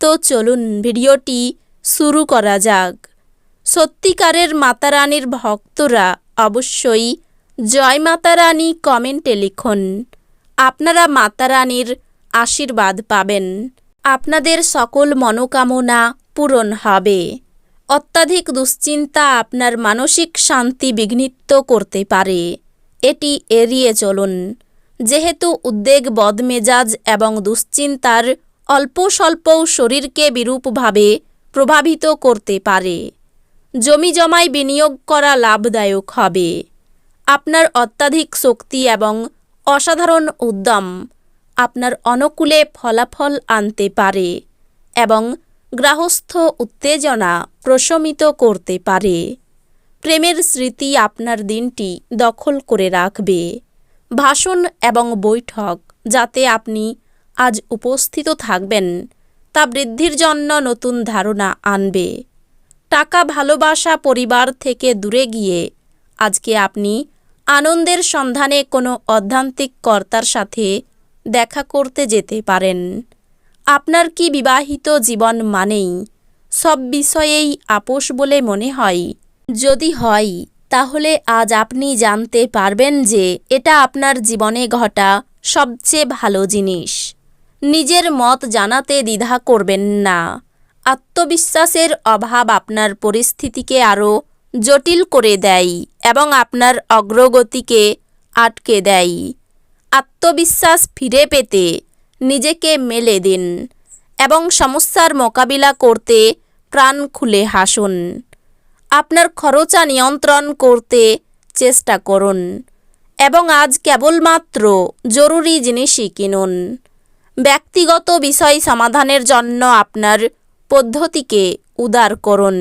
তো চলুন ভিডিওটি শুরু করা যাক। সত্যিকারের মাতারানীর ভক্তরা অবশ্যই জয় মাতারানী কমেন্টে লিখুন। আপনারা মাতারানীর আশীর্বাদ পাবেন। আপনাদের সকল মনোকামনা পূরণ হবে। অত্যাধিক দুশ্চিন্তা আপনার মানসিক শান্তি বিঘ্নিত করতে পারে। এটি এড়িয়ে চলুন। যেহেতু উদ্বেগ, বদমেজাজ এবং দুশ্চিন্তার অল্প স্বল্পও শরীরকে বিরূপভাবে প্রভাবিত করতে পারে। জমি জমায় বিনিয়োগ করা লাভদায়ক হবে। আপনার অত্যাধিক শক্তি এবং অসাধারণ উদ্যম আপনার অনুকূলে ফলাফল আনতে পারে এবং গ্রাহস্থ উত্তেজনা প্রশমিত করতে পারে। প্রেমের স্মৃতি আপনার দিনটি দখল করে রাখবে। ভাষণ এবং বৈঠক যাতে আপনি আজ উপস্থিত থাকবেন। তা বৃদ্ধির জন্য নতুন ধারণা আনবে। টাকা ভালোবাসা পরিবার থেকে দূরে গিয়ে আজকে আপনি আনন্দের সন্ধানে কোনো অধ্যান্তিক কর্তার সাথে দেখা করতে যেতে পারেন। আপনার কি বিবাহিত জীবন মানেই সব বিষয়েই আপোষ বলে মনে হয়? যদি হয়, তাহলে আজ আপনি জানতে পারবেন যে এটা আপনার জীবনে ঘটা সবচেয়ে ভালো জিনিস। নিজের মত জানাতে দ্বিধা করবেন না। আত্মবিশ্বাসের অভাব আপনার পরিস্থিতিকে আরও জটিল করে দেয় এবং আপনার অগ্রগতিকে আটকে দেয়। আত্মবিশ্বাস ফিরে পেতে নিজেকে মেলে দিন এবং সমস্যার মোকাবিলা করতে প্রাণ খুলে হাসুন। আপনার খরচা নিয়ন্ত্রণ করতে চেষ্টা করুন এবং আজ কেবলমাত্র জরুরি জিনিসই কিনুন। ব্যক্তিগত বিষয় সমাধানের জন্য আপনার পদ্ধতিকে উদার করুন।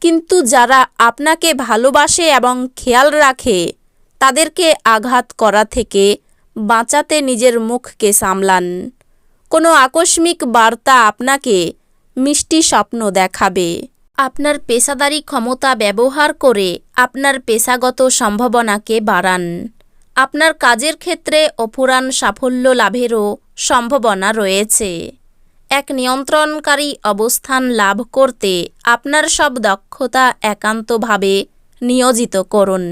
কিন্তু যারা আপনাকে ভালোবাসে এবং খেয়াল রাখে, তাদেরকে আঘাত করা থেকে বাঁচাতে নিজের মুখকে সামলান। কোনো আকস্মিক বার্তা আপনাকে মিষ্টি স্বপ্ন দেখাবে। আপনার পেশাদারি ক্ষমতা ব্যবহার করে আপনার পেশাগত সম্ভাবনাকে বাড়ান। আপনার কাজের ক্ষেত্রে অফুরান সাফল্য লাভেরও সম্ভাবনা রয়েছে। এক নিয়ন্ত্রণকারী অবস্থান লাভ করতে আপনার সব দক্ষতা একান্তভাবে নিয়োজিত করুন।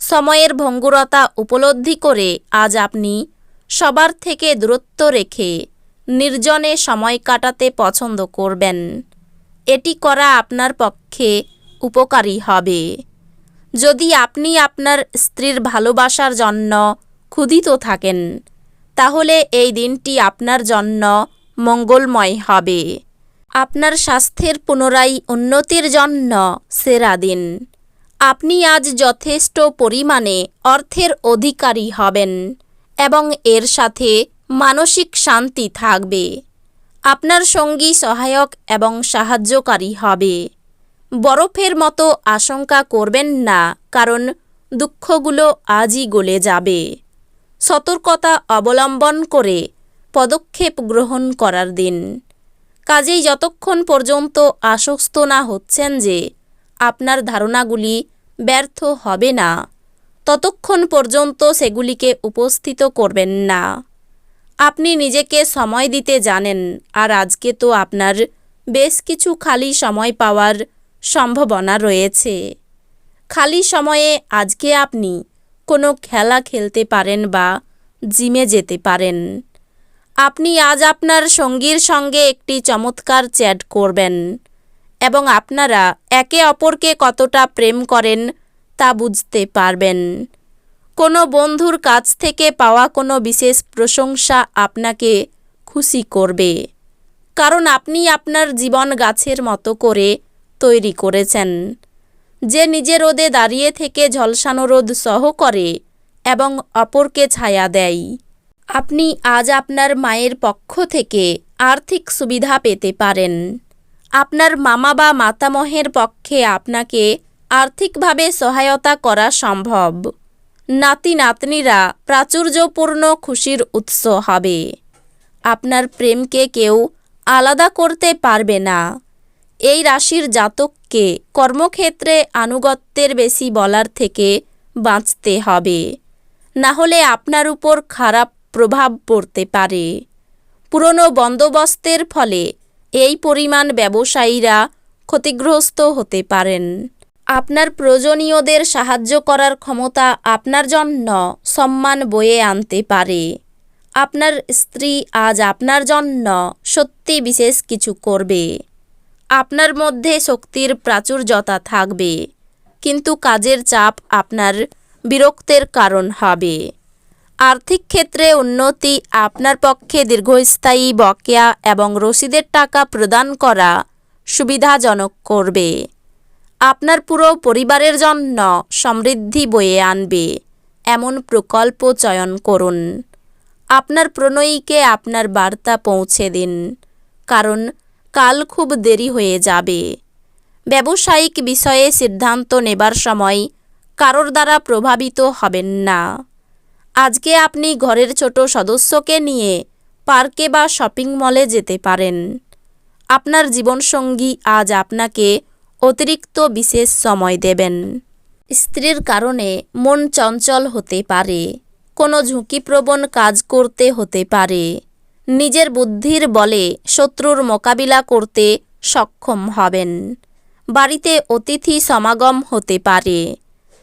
সময়ের ভঙ্গুরতা উপলব্ধি করে আজ আপনি সবার থেকে দূরত্ব রেখে নির্জনে সময় কাটাতে পছন্দ করবেন। এটি করা আপনার পক্ষে উপকারী হবে। যদি আপনি আপনার স্ত্রীর ভালোবাসার জন্য ক্ষুধিত থাকেন, তাহলে এই দিনটি আপনার জন্য মঙ্গলময় হবে। আপনার স্বাস্থ্যের পুনরায় উন্নতির জন্য সেরা দিন। আপনি আজ যথেষ্ট পরিমাণে অর্থের অধিকারী হবেন এবং এর সাথে মানসিক শান্তি থাকবে। আপনার সঙ্গী সহায়ক এবং সাহায্যকারী হবে। বরফের মতো আশঙ্কা করবেন না, কারণ দুঃখগুলো আজই গলে যাবে। সতর্কতা অবলম্বন করে পদক্ষেপ গ্রহণ করার দিন। কাজেই যতক্ষণ পর্যন্ত আশ্বস্ত না হচ্ছেন যে আপনার ধারণাগুলি ব্যর্থ হবে না, ততক্ষণ পর্যন্ত সেগুলিকে উপস্থিত করবেন না। আপনি নিজেকে সময় দিতে জানেন, আর আজকে তো আপনার বেশ কিছু খালি সময় পাওয়ার সম্ভাবনা রয়েছে। খালি সময়ে আজকে আপনি কোনো খেলা খেলতে পারেন বা জিমে যেতে পারেন। আপনি আজ আপনার সঙ্গীর সঙ্গে একটি চমৎকার চ্যাট করবেন এবং আপনারা একে অপরকে কতটা প্রেম করেন তা বুঝতে পারবেন। কোনো বন্ধুর কাছ থেকে পাওয়া কোনো বিশেষ প্রশংসা আপনাকে খুশি করবে। কারণ আপনি আপনার জীবন গাছের মতো করে তৈরি করেছেন। যে নিজের রোদে দাঁড়িয়ে থেকে ঝলসানো রোদ সহ করে এবং অপরকে ছায়া দেয়। আপনি আজ আপনার মায়ের পক্ষ থেকে আর্থিক সুবিধা পেতে পারেন। আপনার মামা বা মাতামহের পক্ষে আপনাকে আর্থিকভাবে সহায়তা করা সম্ভব। নাতি নাতনিরা প্রাচুর্যপূর্ণ খুশির উৎস হবে। আপনার প্রেমকে কেউ আলাদা করতে পারবে না। এই রাশির জাতককে কর্মক্ষেত্রে আনুগত্যের বেশি বলার থেকে বাঁচতে হবে। না হলে আপনার উপর খারাপ প্রভাব পড়তে পারে। পুরনো বন্দোবস্তের ফলে এই পরিমাণ ব্যবসায়ীরা ক্ষতিগ্রস্ত হতে পারেন। আপনার প্রয়োজনীয়দের সাহায্য করার ক্ষমতা আপনার জন্য সম্মান বয়ে আনতে পারে। আপনার স্ত্রী আজ আপনার জন্য সত্যি বিশেষ কিছু করবে। আপনার মধ্যে শক্তির প্রাচুর্যতা থাকবে, কিন্তু কাজের চাপ আপনার বিরক্তের কারণ হবে। আর্থিক ক্ষেত্রে উন্নতি আপনার পক্ষে দীর্ঘস্থায়ী বকেয়া এবং রসিদের টাকা প্রদান করা সুবিধাজনক করবে। আপনার পুরো পরিবারের জন্য সমৃদ্ধি বয়ে আনবে, এমন প্রকল্প চয়ন করুন। আপনার প্রণয়ীকে আপনার বার্তা পৌঁছে দিন, কারণ কাল খুব দেরি হয়ে যাবে। ব্যবসায়িক বিষয়ে সিদ্ধান্ত নেবার সময় কারোর দ্বারা প্রভাবিত হবেন না। আজকে আপনি ঘরের ছোট সদস্যকে নিয়ে পার্কে বা শপিং মলে যেতে পারেন। আপনার জীবনসঙ্গী আজ আপনাকে অতিরিক্ত বিশেষ সময় দেবেন। স্ত্রীর কারণে মন চঞ্চল হতে পারে, কোনো ঝুঁকিপ্রবণ কাজ করতে হতে পারে। নিজের বুদ্ধির বলে শত্রুর মোকাবিলা করতে সক্ষম হবেন। বাড়িতে অতিথি সমাগম হতে পারে।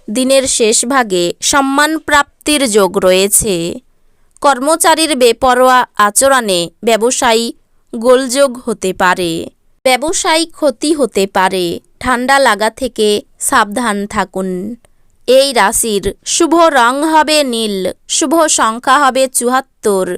দিনের শেষ ভাগে সম্মান প্রাপ্তির যোগ রয়েছে। কর্মচারীর বেপরোয়া আচরণে ব্যবসায়ী গোলযোগ হতে পারে। ব্যবসায়ী ক্ষতি হতে পারে। ঠান্ডা লাগা থেকে সাবধান থাকুন। এই রাশির শুভ রং হবে নীল, শুভ সংখ্যা হবে চুয়াত্তর।